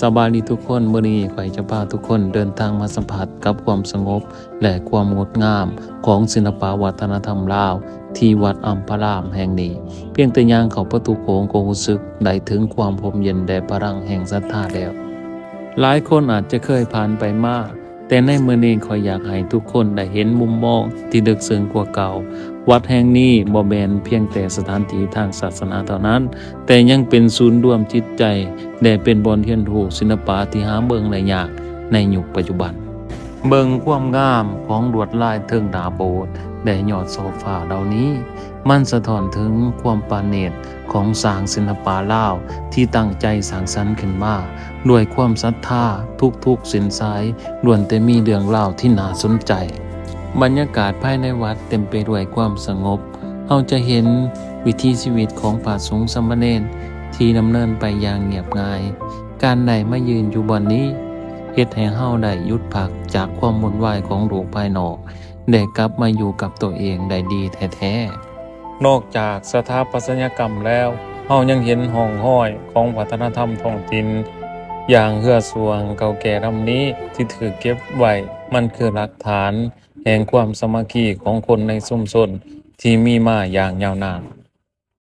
สบายดีทุกคนเมื่อนี้ข่อยจะพาทุกคนเดินทางมาสัมผัสกับความสงบ และความงดงามของศิลปวัฒนธรรมลาว ที่วัดอัมพารามแห่งนี้ เพียงแต่ย่างเข้าประตูโขงก็รู้สึกได้ถึงความพรมเย็นแด่พลังแห่งศรัทธาแล้ว หลายคนอาจจะเคยผ่านไปมาก แต่ในมื้อนี้ขอยอยากให้ทุกคนได้เห็นมุมมองที่ดึกซึ้งกว่าเก่า วัดแห่งนี้บ่แมนเพียงแต่สถานที่ทางศาสนาเท่านั้น แต่ยังเป็นศูนย์รวมจิตใจและเป็นบอนเทียนถูศิลปะที่หาเบิงได้ยากในยุคปัจจุบัน เบิงความงามของลวดลายเทิงดาโบสและยอดโซฟาเหล่านี้ มันสะท้อนถึงความปาเนตของสางศิลปะลาวที่ตั้งใจสร้างสรรค์ขึ้นมาด้วยความศรัทธาทุกๆสินสายล้วนแต่มีเรื่องเล่าที่น่าสนใจ บรรยากาศภายในวัดเต็มไปด้วยความสงบเราจะเห็นวิถีชีวิตของพระสงสามเณรที่ดำเนินไปอย่างเงียบง่าย การใดมายืนอยู่บนนี้ เฮ็ดให้เฮาได้ยุดพักจากความวุ่นวายของโลกภายนอก ได้กลับมาอยู่กับตัวเองได้ดีแท้ๆ นอกจากสถาปัตยกรรมแล้วเฮายังเห็นห้องห้อยของวัฒนธรรมท้องถิ่นอย่างเฮือสวงเก่าแก่ลำนี้ที่ถือเก็บไว้มันคือหลักฐาน แห่งความสมัคคีของคนในชุมชนที่มีมาอย่างยาวนาน